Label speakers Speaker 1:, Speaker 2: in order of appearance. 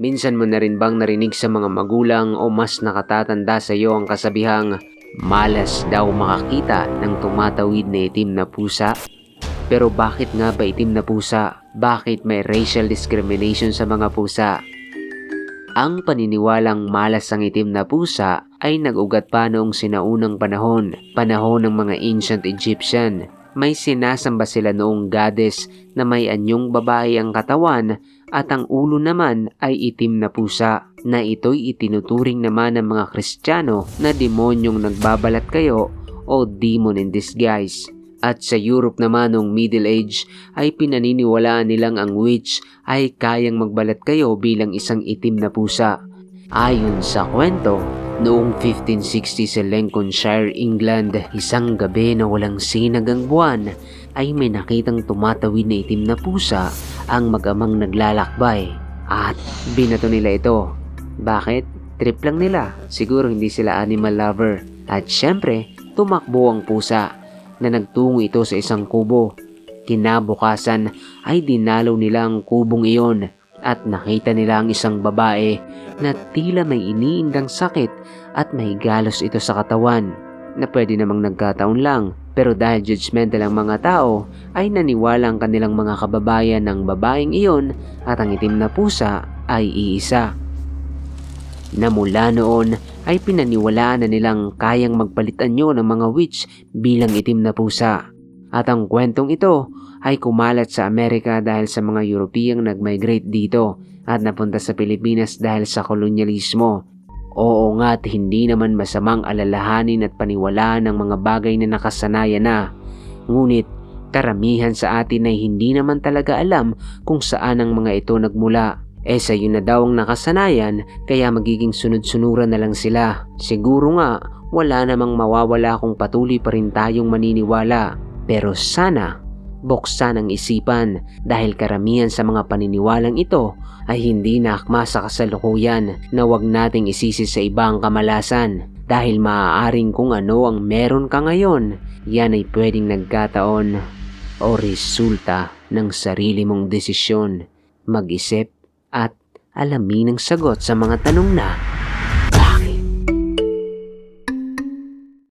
Speaker 1: Minsan mo na rin bang narinig sa mga magulang o mas nakatatanda sa iyo ang kasabihang malas daw makakita ng tumatawid na itim na pusa? Pero bakit nga ba itim na pusa? Bakit may racial discrimination sa mga pusa? Ang paniniwalang malas ang itim na pusa ay nag-ugat pa noong sinaunang panahon, panahon ng mga ancient Egyptian. May sinasamba sila noong goddess na may anyong babae ang katawan at ang ulo naman ay itim na pusa na ito'y itinuturing naman ng mga Kristiyano na demonyong nagbabalat kayo o demon in disguise. At sa Europe naman noong Middle Age ay pinaniniwalaan nilang ang witch ay kayang magbalat kayo bilang isang itim na pusa. Ayon sa kwento, noong 1560 sa Lincolnshire, England, isang gabi na walang sinag ang buwan ay may nakitang tumatawid na itim na pusa ang mag-amang naglalakbay at binato nila ito. Bakit? Trip lang nila. Siguro hindi sila animal lover. At syempre, tumakbo ang pusa na nagtungo ito sa isang kubo. Kinabukasan ay dinalaw nila ang kubong iyon at nakita nila ang isang babae na tila may iniindang sakit at may galos ito sa katawan na pwede namang nagkataon lang pero dahil judgmental ang mga tao ay naniwala ang kanilang mga kababayan ng babaeng iyon at ang itim na pusa ay iisa. Na mula noon ay pinaniwalaan na nilang kayang magpalitan nyo ng mga witch bilang itim na pusa. At ang kwentong ito ay kumalat sa Amerika dahil sa mga Europeyang nag-migrate dito at napunta sa Pilipinas dahil sa kolonyalismo. Oo nga't hindi naman masamang alalahanin at paniwalaan ng mga bagay na nakasanayan na. Ngunit karamihan sa atin ay hindi naman talaga alam kung saan ang mga ito nagmula. Eh sa yun na daw ang nakasanayan kaya magiging sunod-sunuran na lang sila. Siguro nga wala namang mawawala kung patuloy pa rin tayong maniniwala. Pero sana buksan ang isipan dahil karamihan sa mga paniniwalang ito ay hindi nakma sa kasalukuyan na wag nating isisi sa ibang kamalasan. Dahil maaaring kung ano ang meron ka ngayon yan ay pwedeng nagkataon o resulta ng sarili mong desisyon. Mag-isip at alamin ang sagot sa mga tanong na